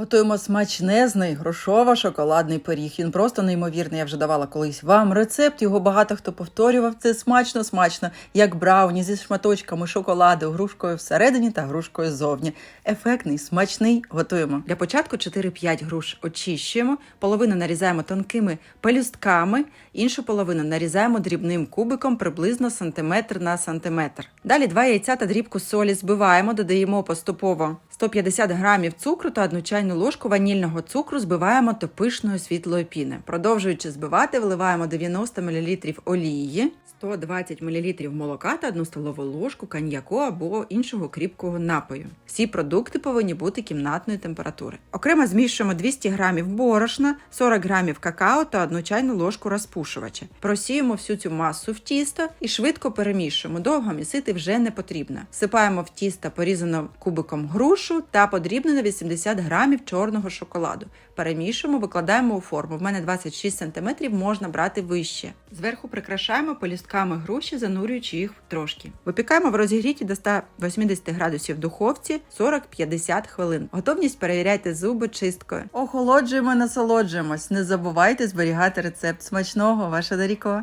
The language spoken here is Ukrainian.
Готуємо смачнезний грошово-шоколадний пиріг. Він просто неймовірний. Я вже давала колись вам рецепт. Його багато хто повторював. Це смачно, смачно, як брауні зі шматочками шоколаду, грушкою всередині та грушкою ззовні. Ефектний, смачний. Готуємо. Для початку 4-5 груш очищуємо, половину нарізаємо тонкими пелюстками, іншу половину нарізаємо дрібним кубиком приблизно сантиметр на сантиметр. Далі два яйця та дрібку солі збиваємо, додаємо поступово 150 грамів цукру та одну чайну ложку ванільного цукру збиваємо до пишної світлої піни. Продовжуючи збивати, вливаємо 90 мл олії, 120 мл молока та 1 столову ложку коньяку або іншого кріпкого напою. Всі продукти повинні бути кімнатної температури. Окремо змішуємо 200 грамів борошна, 40 грамів какао та 1 чайну ложку розпушувача. Просіємо всю цю масу в тісто і швидко перемішуємо. Довго місити вже не потрібно. Всипаємо в тісто порізано кубиком грушу та подрібнено 80 грамів чорного шоколаду. Перемішуємо, викладаємо у форму. В мене 26 см, можна брати вище. Зверху прикрашаємо полістками груші, занурюючи їх трошки. Випікаємо в розігріті до 180 градусів духовці 40-50 хвилин. Готовність перевіряйте зубочисткою. Охолоджуємо, насолоджуємось. Не забувайте зберігати рецепт смачного, ваша Даріко.